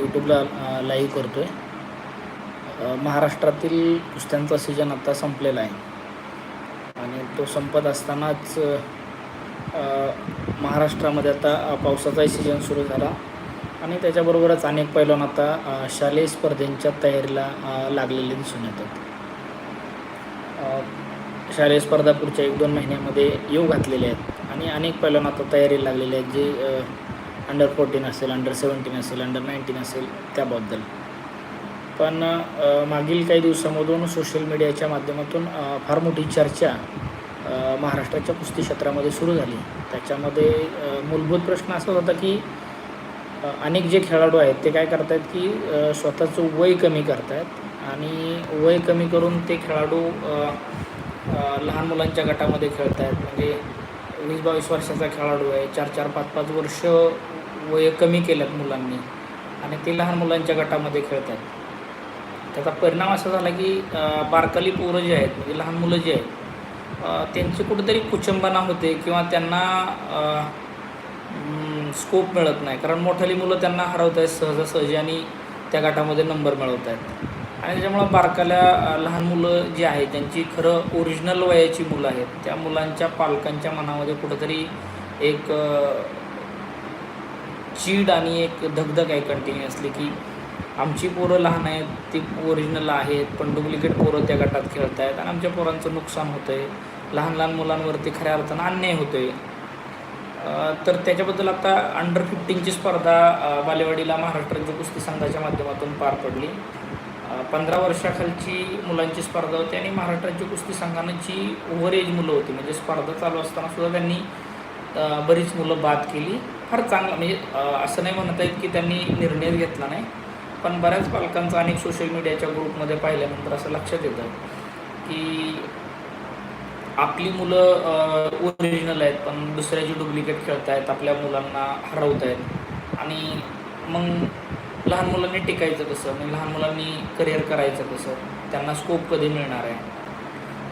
यूट्यूबला live करतो आहे महाराष्ट्रातील कुस्त्यांचा सीजन आता संपलेला आहे. आणि तो संपत असतानाच महाराष्ट्रामध्ये आता पावसाचाही सीजन सुरू झाला. आणि त्याच्याबरोबरच अनेक पैलवान आता शालेय स्पर्धेंच्या तयारीला लागलेले दिसून येतात. शालेय स्पर्धा पुढच्या एक दोन महिन्यामध्ये येऊ घातलेले आहेत. आणि अनेक पैलवान आता तयारीला लागलेले आहेत जे अंडर फोर्टीन असेल अंडर सेवन्टीन असेल अंडर नाईन्टीन असेल त्याबद्दल. पण मागील काही दिवसामधून सोशल मीडियाच्या माध्यमातून फार मोठी चर्चा महाराष्ट्राच्या कुस्ती क्षेत्रामध्ये सुरू झाली. त्याच्यामध्ये मूलभूत प्रश्न असा होता की अनेक जे खेळाडू आहेत ते काय करतायत की स्वतःचं वय कमी करतायत आणि वय कमी करून ते खेळाडू लहान मुलांच्या गटामध्ये खेळत आहेत म्हणजे वीस बावीस वर्षाचा खेळाडू आहे चार चार पाच पाच वर्ष वय कमी केल्यात मुलांनी. आणि ते लहान मुलांच्या गटामध्ये खेळत आहेत त्याचा परिणाम असा झाला की बारकाली पोरं जे आहेत म्हणजे लहान मुलं जी आहेत त्यांची कुठेतरी कुचंबना होते किंवा त्यांना स्कोप मिळत नाही. कारण मोठाली मुलं त्यांना हरवत आहेत सहजासहजी आणि त्या गटामध्ये नंबर मिळवत आहेत. आणि त्याच्यामुळं बारकाल्या लहान मुलं जी आहेत त्यांची खरं ओरिजिनल वयाची मुलं आहेत. त्या मुलांच्या पालकांच्या मनामध्ये कुठंतरी एक चीड आणि एक धगधग आहे कंटिन्युअसली की आमची पोरं लहान आहेत ती ओरिजिनल आहेत पण डुप्लिकेट पोरं त्या गटात खेळत आहेत आणि आमच्या पोरांचं नुकसान होतं आहे लहान लहान मुलांवरती खऱ्या अर्थानं अन्याय होतो आहे तर त्याच्याबद्दल आता अंडर फिफ्टीनची स्पर्धा बालेवाडीला महाराष्ट्र राज्य कुस्ती संघाच्या माध्यमातून पार पडली. पंधरा वर्षाखालची मुलांची स्पर्धा होती आणि महाराष्ट्र राज्य कुस्ती संघानं जी ओव्हर एज मुलं होती म्हणजे स्पर्धा चालू असताना सुद्धा त्यांनी बरीच मुलं बाद केली. फार चांगलं म्हणजे असं नाही म्हणता येत की त्यांनी निर्णय घेतला नाही. पण बऱ्याच पालकांचं अनेक सोशल मीडियाच्या ग्रुपमध्ये पाहिल्यानंतर असं लक्षात येतं की आपली मुलं ओरिजिनल आहेत पण दुसऱ्याची डुप्लिकेट खेळत आहेत आपल्या मुलांना हरवत आहेत आणि मग लहान मुलांनी टिकायचं कसं? मग लहान मुलांनी करिअर करायचं कसं? त्यांना स्कोप कधी मिळणार आहे?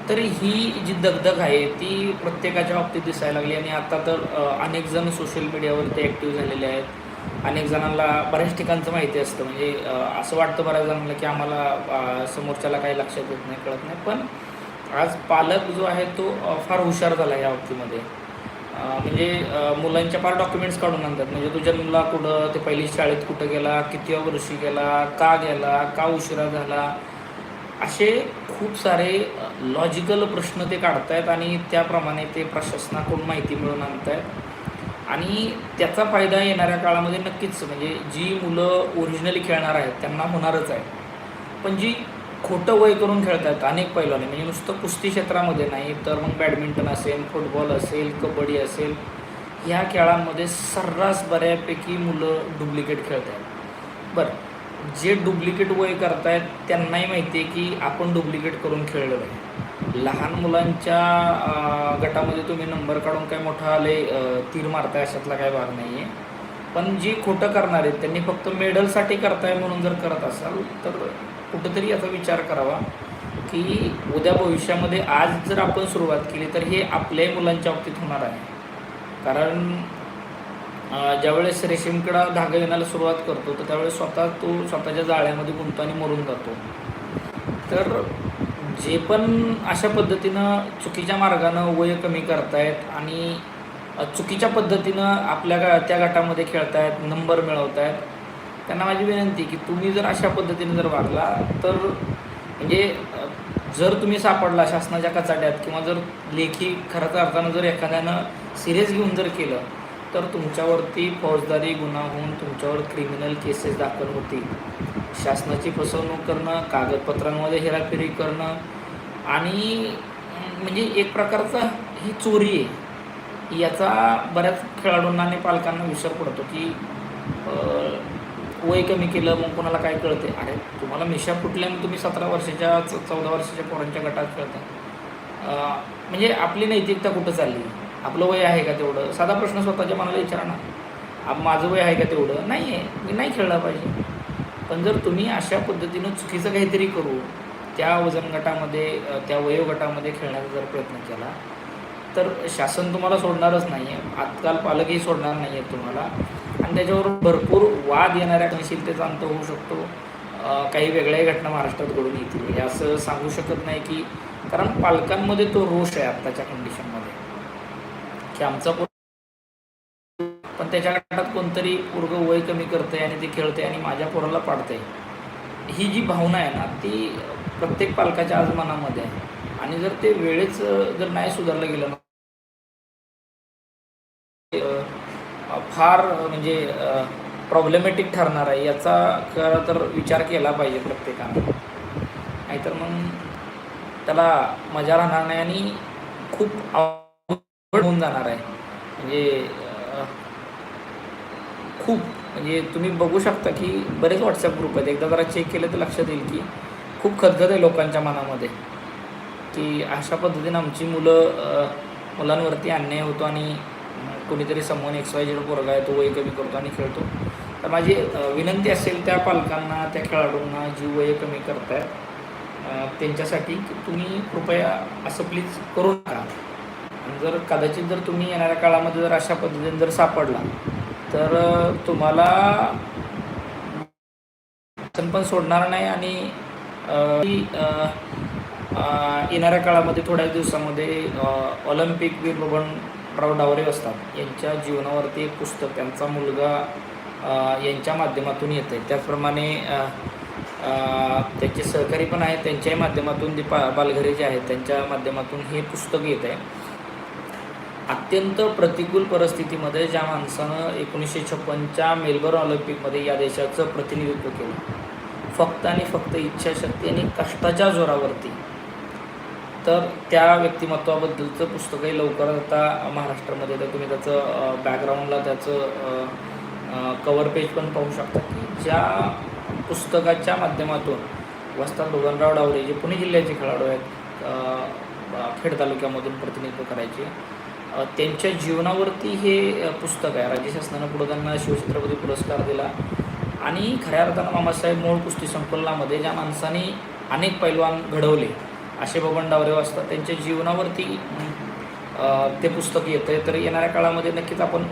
तर ही जी दगदग आहे ती प्रत्येकाच्या बाबतीत दिसायला लागली. आणि आता तर अनेक जण सोशल मीडियावरती ॲक्टिव्ह झालेले आहेत. अनेक जणांना बऱ्याच ठिकाणचं माहिती असतं. म्हणजे असं वाटतं बऱ्याच जणांना की आम्हाला समोरच्याला काही लक्षात येत नाही कळत नाही. पण आज पालक जो आहे तो फार हुशार झाला या बाबतीमध्ये. म्हणजे मुलांच्या फार डॉक्युमेंट्स काढून आणतात. म्हणजे तुझ्या मुला कुठं ते पहिली शाळेत कुठं गेला किती वर्षी गेला का गेला का उशिरा झाला असे खूप सारे लॉजिकल प्रश्न ते काढतायत आणि त्याप्रमाणे ते प्रशासनाकडून माहिती मिळवून आणतायत. आणि त्याचा फायदा येणाऱ्या काळामध्ये नक्कीच म्हणजे जी मुलं ओरिजिनली खेळणार आहेत त्यांना होणारच आहे. पण जी खोटं वय करून खेळतात अनेक पैलवाने म्हणजे नुसतं कुस्ती क्षेत्रामध्ये नाही तर मग बॅडमिंटन असेल फुटबॉल असेल कबड्डी असेल ह्या खेळांमध्ये सर्रास बऱ्यापैकी मुलं डुप्लिकेट खेळत आहेत बरं जे डुप्लिकेट वय करतायत त्यांनाही माहिती आहे की आपण डुप्लिकेट करून खेळलं आहे. लहान मुलांच्या गटामध्ये तुम्ही नंबर काढून काय मोठा आले तीर मारताय अशातला काय भाग नाही आहे पण जी खोटं करणार आहेत त्यांनी फक्त मेडलसाठी करताय म्हणून जर करत असाल तर कुठंतरी याचा विचार करावा की उद्या भविष्यामध्ये आज जर आपण सुरुवात केली तर हे आपल्याही मुलांच्या बाबतीत होणार आहे. कारण ज्यावेळेस रेशीमकडा धागा येण्याला सुरुवात करतो तर त्यावेळेस स्वतः तो स्वतःच्या जाळ्यामध्ये गुंतो आणि मरून जातो. तर जे पण अशा पद्धतीनं चुकीच्या मार्गानं वय कमी करतायत आणि चुकीच्या पद्धतीनं आपल्या गा त्या गटामध्ये खेळतायत नंबर मिळवतायत त्यांना माझी विनंती की तुम्ही जर अशा पद्धतीने जर वागला तर म्हणजे जर तुम्ही सापडला शासनाच्या कचाट्यात किंवा जर लेखी खऱ्याच अर्थानं जर एखाद्यानं सिरियस घेऊन जर केलं तर तुमच्यावरती फौजदारी गुन्हा होऊन तुमच्यावर क्रिमिनल केसेस दाखल होतील. शासनाची फसवणूक करणं कागदपत्रांमध्ये हेराफेरी करणं आणि म्हणजे एक प्रकारचा ही चोरी आहे. याचा बऱ्याच खेळाडूंना आणि पालकांना विसर पडतो की वय कमी केलं मग कोणाला काय कळते अरे तुम्हाला मिशा फुटल्यानं तुम्ही सतरा वर्षाच्या चौदा वर्षाच्या पोरांच्या गटात खेळता म्हणजे आपली नैतिकता कुठं चालली? आपलं वय आहे का तेवढं? साधा प्रश्न स्वतःच्या मनाला विचारा ना. माझं वय आहे का तेवढं? नाही आहे मी नाही खेळला पाहिजे. पण जर तुम्ही अशा पद्धतीनं चुकीचं काहीतरी करू त्या वजन गटामध्ये त्या वयोगटामध्ये खेळण्याचा जर प्रयत्न केला तर शासन तुम्हाला सोडणारच नाही आहे आजकाल पालकही सोडणार नाही आहेत तुम्हाला. आणि त्याच्यावर भरपूर वाद येणाऱ्या गणशीलतेचा अंत होऊ शकतो. काही वेगळ्याही घटना महाराष्ट्रात घडून येतील. हे असं सांगू शकत नाही की कारण पालकांमध्ये तो रोष आहे आत्ताच्या कंडिशनमध्ये की आमचा पण त्याच्या गटात कोणतरी पोरग वय कमी करतंय आणि ते खेळते आणि माझ्या पोराला पाडते ही जी भावना आहे ना ती प्रत्येक पालकाच्या आज मनामध्ये आहे. आणि जर ते वेळेच जर नाही सुधारलं गेलं ना फार म्हणजे प्रॉब्लेमॅटिक ठरणार आहे याचा खरं तर विचार केला पाहिजे प्रत्येकानं. नाहीतर मग त्याला मजा राहणार नाही आणि खूप होऊन जाणार आहे. म्हणजे खूप म्हणजे तुम्ही बघू शकता की बरेच व्हॉट्सअप ग्रुप आहेत. एकदा जरा चेक केलं तर लक्षात येईल की खूप खदखद आहे लोकांच्या मनामध्ये. की अशा पद्धतीनं आमची मुलं मुलांवरती अन्याय होतो आणि कोणीतरी समोर एक्स वाय झेड पोरगा आहे तो वय कमी करतो आणि खेळतो. तर माझी विनंती असेल त्या पालकांना त्या खेळाडूंना जी वय कमी करतायत त्यांच्यासाठी की तुम्ही कृपया असं प्लीज करू नका. जर कदाचित जर तुम्ही येणाऱ्या काळामध्ये जर अशा पद्धतीने जर सापडला तर तुम्हाला पण सोडणार नाही आणि येणाऱ्या काळामध्ये थोड्या दिवसामध्ये ऑलिम्पिक वीर बबनराव डावरे असतात. यांच्या जीवनावरती एक पुस्तक त्यांचा मुलगा यांच्या माध्यमातून येतं आहे त्याचप्रमाणे त्यांचे सहकारी पण आहेत. त्यांच्याही माध्यमातून दीपा बालघरे जे आहेत त्यांच्या माध्यमातून हे पुस्तक येत आहे अत्यंत प्रतिकूल परिस्थितीमध्ये ज्या माणसानं एकोणीसशे छप्पनच्या मेलबर्न ऑलिम्पिकमध्ये या देशाचं प्रतिनिधित्व केलं. फक्त आणि फक्त इच्छाशक्ती आणि कष्टाच्या जोरावरती. तर त्या व्यक्तिमत्वाबद्दलचं पुस्तकही लवकरच आता महाराष्ट्रामध्ये तर तुम्ही त्याचं बॅकग्राऊंडला त्याचं कवर पेज पण पाहू शकता की ज्या पुस्तकाच्या माध्यमातून वस्ताद बबनराव डावरे जे पुणे जिल्ह्याचे खेळाडू आहेत खेड तालुक्यामधून प्रतिनिधित्व करायचे त्यांच्या जीवनावरती हे पुस्तक आहे. राज्य शासनानं पुढं त्यांना शिवछत्रपती पुरस्कार दिला. आणि खऱ्या अर्थानं मामासाहेब मूळ कुस्ती संकुलनामध्ये ज्या माणसाने अनेक पैलवान घडवले असे बबन डावरे असतात त्यांच्या जीवनावरती ते पुस्तक येतं आहे तर येणाऱ्या काळामध्ये नक्कीच आपण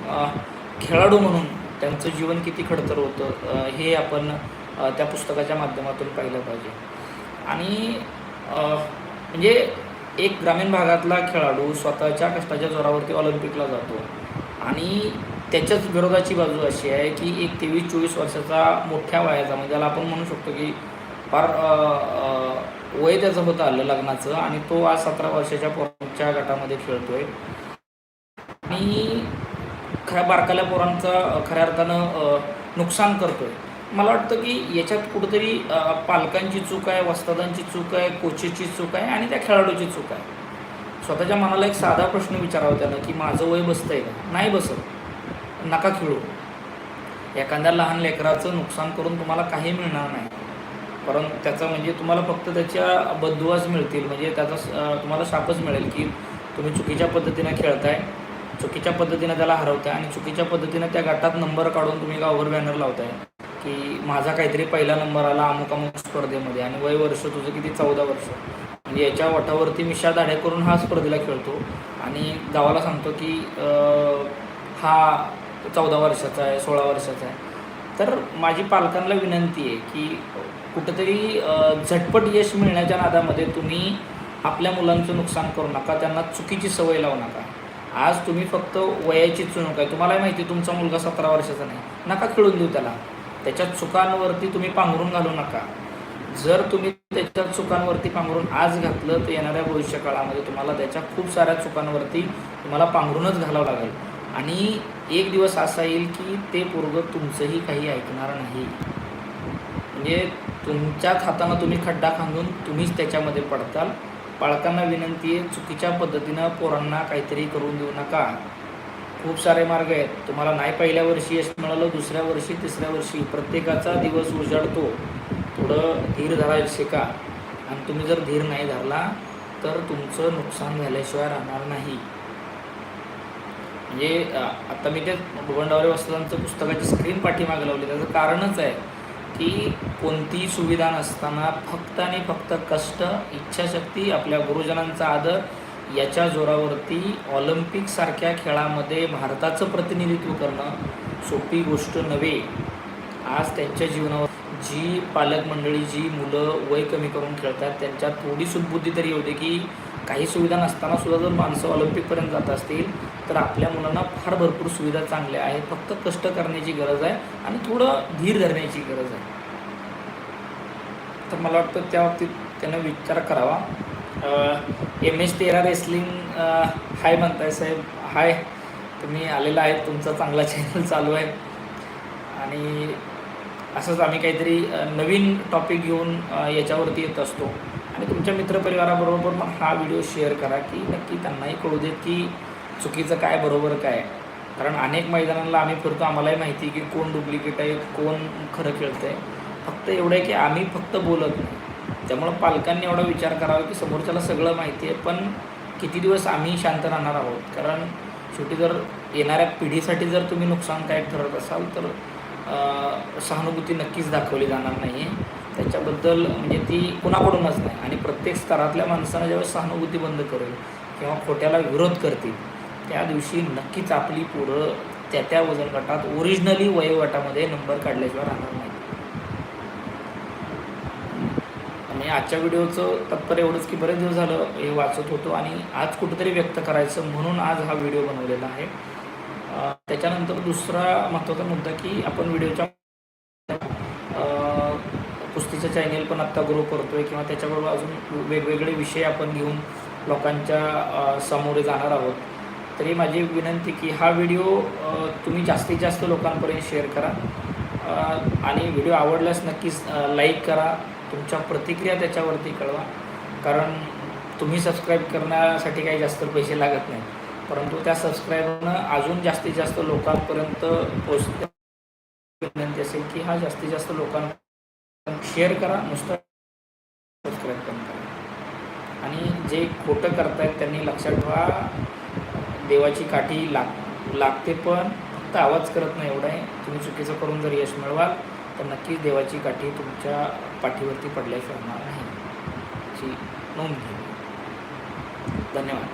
खेळाडू म्हणून त्यांचं जीवन किती खडतर होतं हे आपण त्या पुस्तकाच्या माध्यमातून पाहिलं पाहिजे. आणि म्हणजे एक ग्रामीण भागातला खेळाडू स्वतःच्या कष्टाच्या जोरावरती ऑलिम्पिकला जातो. आणि त्याच्याच विरोधाची बाजू अशी आहे की एक तेवीस चोवीस वर्षाचा मोठ्या वयाचा म्हणजे त्याला आपण म्हणू शकतो की फार वय त्याचं होतं आलं लग्नाचं आणि तो आज सतरा वर्षाच्या पोरांच्या गटामध्ये खेळतोय. आणि खऱ्या बारकाल्या पोरांचं खऱ्या अर्थानं नुकसान करतोय. मला वाटतं की याच्यात कुठंतरी पालकांची चूक आहे वस्तादांची चूक आहे कोचेसची चूक आहे आणि त्या खेळाडूची चूक आहे. स्वतःच्या मनाला एक साधा प्रश्न विचारावा त्याला की माझं वय बसतंय का? नाही बसत. नका खेळू. एखाद्या लहान लेकराचं नुकसान करून तुम्हाला काही मिळणार नाही. परंतु त्याचा म्हणजे तुम्हाला फक्त त्याच्या बदुवाच मिळतील. म्हणजे त्याचा तुम्हाला शापच मिळेल की तुम्ही चुकीच्या पद्धतीनं खेळताय चुकीच्या पद्धतीनं त्याला हरवताय आणि चुकीच्या पद्धतीनं त्या गटात नंबर काढून तुम्ही गावभर बॅनर लावताय. की माझा काहीतरी पहिला नंबर आला अमुक अमुक स्पर्धेमध्ये आणि वय वर्ष तुझं किती चौदा वर्ष. म्हणजे याच्या वठावरती मी दाढ्या करून हा स्पर्धेला खेळतो. आणि गावाला सांगतो की हा चौदा वर्षाचा आहे सोळा वर्षाचा आहे. तर माझी पालकांना विनंती आहे की कुठंतरी झटपट यश मिळण्याच्या नादामध्ये तुम्ही आपल्या मुलांचं नुकसान करू नका त्यांना चुकीची सवय लावू नका. आज तुम्ही फक्त वयाची चुणूक आहे. तुम्हाला माहिती आहे तुमचा मुलगा सतरा वर्षाचा नाही. नका खेळून देऊ त्याला. त्याच्या चुकांवरती तुम्ही पांघरून घालू नका. जर तुम्ही त्याच्या चुकांवरती पांघरून आज घातलं तर येणाऱ्या भविष्य काळामध्ये तुम्हाला त्याच्या खूप साऱ्या चुकांवरती तुम्हाला पांघरूनच घालावं लागेल. आणि एक दिवस असा येईल की ते पोरग तुमचंही काही ऐकणार नाही. म्हणजे तुमच्याच हातानं तुम्ही खड्डा खांदून तुम्हीच त्याच्यामध्ये पडताल. पालकांना विनंती आहे चुकीच्या पद्धतीनं पोरांना काहीतरी करून देऊ नका. खूप सारे मार्ग आहेत. तुम्हाला नाही पहिल्या वर्षी यश मिळालं दुसऱ्या वर्षी तिसऱ्या वर्षी प्रत्येकाचा दिवस उजाडतो. थोडं धीर धरायला शिका आणि तुम्ही जर धीर नाही धरला तर तुमचं नुकसान झाल्याशिवाय राहणार नाही. म्हणजे आता मी ते भुवनडावरे वस्तांचं पुस्तकाची स्क्रीन पाठीमागे लावली. त्याचं कारणच आहे की कोणतीही सुविधा नसताना फक्त आणि फक्त कष्ट इच्छाशक्ती आपल्या गुरुजनांचा आदर याच्या जोरावरती ऑलिम्पिकसारख्या खेळामध्ये भारताचं प्रतिनिधित्व करणं सोपी गोष्ट नव्हे. आज त्यांच्या जीवनावर जी पालक मंडळी जी मुलं वय कमी करून खेळतात त्यांच्या थोडी सुदबुद्धी तरी होते की काही सुविधा नसताना सुद्धा जर माणसं ऑलिम्पिकपर्यंत जात असतील तर आपल्या मुलांना फार भरपूर सुविधा चांगल्या आहेत. फक्त कष्ट करण्याची गरज आहे आणि थोडं धीर धरण्याची गरज आहे. तर मला वाटतं त्या बाबतीत त्यांना विचार करावा. एम एच तेरा रेसलिंग हाय म्हणताय साहेब. हाय. तुम्ही आलेला आहे. तुमचा चांगला चॅनल चालू आहे. आणि असंच आम्ही काहीतरी नवीन टॉपिक घेऊन याच्यावरती येत असतो. आणि तुमच्या मित्रपरिवाराबरोबर मग हा व्हिडिओ शेअर करा की नक्की त्यांनाही कळू देत की चुकीचं काय बरोबर काय. कारण अनेक मैदानांना आम्ही फिरतो. आम्हालाही माहिती आहे की कोण डुप्लिकेट आहे कोण खरं खेळतं आहे फक्त एवढं आहे की आम्ही फक्त बोलत नाही. त्यामुळं पालकांनी एवढा विचार करावा की समोरच्याला सगळं माहिती आहे पण किती दिवस आम्ही शांत राहणार आहोत? कारण शेवटी जर येणाऱ्या पिढीसाठी जर तुम्ही नुकसानदायक ठरत असाल तर सहानुभूती नक्कीच दाखवली जाणार नाही आहे त्याच्याबद्दल म्हणजे ती कुणाकडूनच नाही. आणि प्रत्येक स्तरातल्या माणसानं ज्यावेळेस सहानुभूती बंद करेल किंवा खोट्याला विरोध करतील त्या दिवशी नक्कीच आपली पोरं त्या त्या वजन गटात ओरिजिनली वयोगटामध्ये नंबर काढल्याशिवाय राहणार नाही. आणि आजच्या व्हिडिओचं तात्पर्य एवढंच की बरेच दिवस झालं हे वाचत होतो आणि आज कुठंतरी व्यक्त करायचं म्हणून आज हा व्हिडिओ बनवलेला आहे. त्याच्यानंतर दुसरा महत्त्वाचा मुद्दा की आपण व्हिडिओच्या कुस्तीचं चॅनेल पण आत्ता ग्रो करतोय किंवा त्याच्याबरोबर अजून वेगवेगळे विषय आपण घेऊन लोकांच्या सामोरे समोर जाणार आहोत. तरी माझी विनंती की हा व्हिडिओ तुम्ही जास्तीत जास्त लोकांपर्यंत शेअर करा. आणि व्हिडिओ आवडल्यास नक्कीच लाईक करा. तुमच्या प्रतिक्रिया त्याच्यावरती कळवा. कारण तुम्ही सबस्क्राईब करण्यासाठी काही जास्त पैसे लागत नाही. परंतु त्या सबस्क्राईबरनं अजून जास्तीत जास्त लोकांपर्यंत पोचते विनंती असेल की हा जास्तीत जास्त लोकांना शेअर करा नुसतं सबस्क्राईब पण करा. आणि जे खोटं करतायत त्यांनी लक्षात ठेवा. देवाची काठी लाग लागते पण फक्त आवाज करत नाही एवढा आहे. तुम्ही चुकीचं करून जर यश मिळवाल तर नक्कीच देवाची काठी तुमच्या पाठीवरती पडल्याशिवाय होणार नाही. याची नोंद घ्या. धन्यवाद.